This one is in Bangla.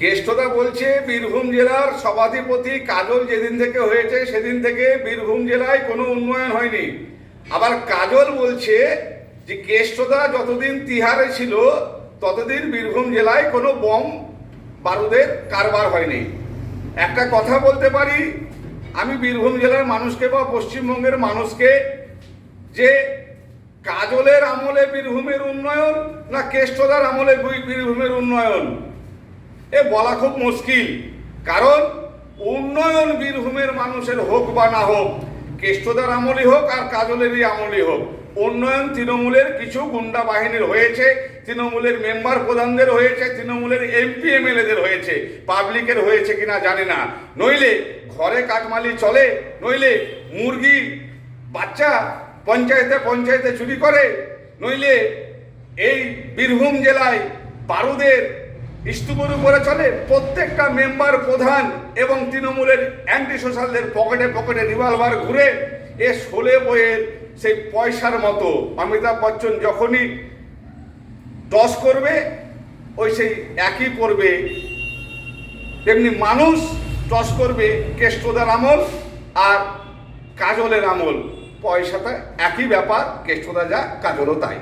কেষ্টদা বলছে বীরভূম জেলার সভাধিপতি কাজল যেদিন থেকে হয়েছে, সেদিন থেকে বীরভূম জেলায় কোনো উন্নয়ন হয়নি। আবার কাজল বলছে যে কেষ্টদা যতদিন তিহারে ছিল, ততদিন বীরভূম জেলায় কোনো বম বারুদের কারবার হয়নি। একটা কথা বলতে পারি, আমি বীরভূম জেলার মানুষকে বা পশ্চিমবঙ্গের মানুষকে যে কাজলের আমলে বীরভূমের উন্নয়ন না কেষ্টদার আমলে বীরভূমের উন্নয়ন এ বলা খুব মুশকিল। কারণ উন্নয়ন বীরভূমের মানুষের হোক বা না হোক, কেষ্টদার আমলই হোক আর কাজলেরই আমলই হোক, উন্নয়ন তৃণমূলের কিছু গুন্ডা বাহিনীর হয়েছে, তৃণমূলের মেম্বার প্রধানদের হয়েছে, তৃণমূলের এমপি, এমএলএদের হয়েছে, পাবলিকের হয়েছে কিনা জানি না। নইলে ঘরে কাটমালি চলে, নইলে মুরগি বাচ্চা পঞ্চায়েতে পঞ্চায়েতে চুরি করে, নইলে এই বীরভূম জেলায় বারুদের স্তূপের উপরে চলে প্রত্যেকটা মেম্বার প্রধান এবং তৃণমূলের অ্যান্টি সোশ্যালদের পকেটে পকেটে রিভলভার ঘুরে এ শোলে বইয়ের সেই পয়সার মতো অমিতাভ বচ্চন যখনই দশ করবে, ওই সেই একই করবে তেমনি মানুষ টস করবে কেষ্টদার আমল আর কাজলের আমল। পয়সাটা একই ব্যাপার, কেষ্টদা যা, কাজলও তাই।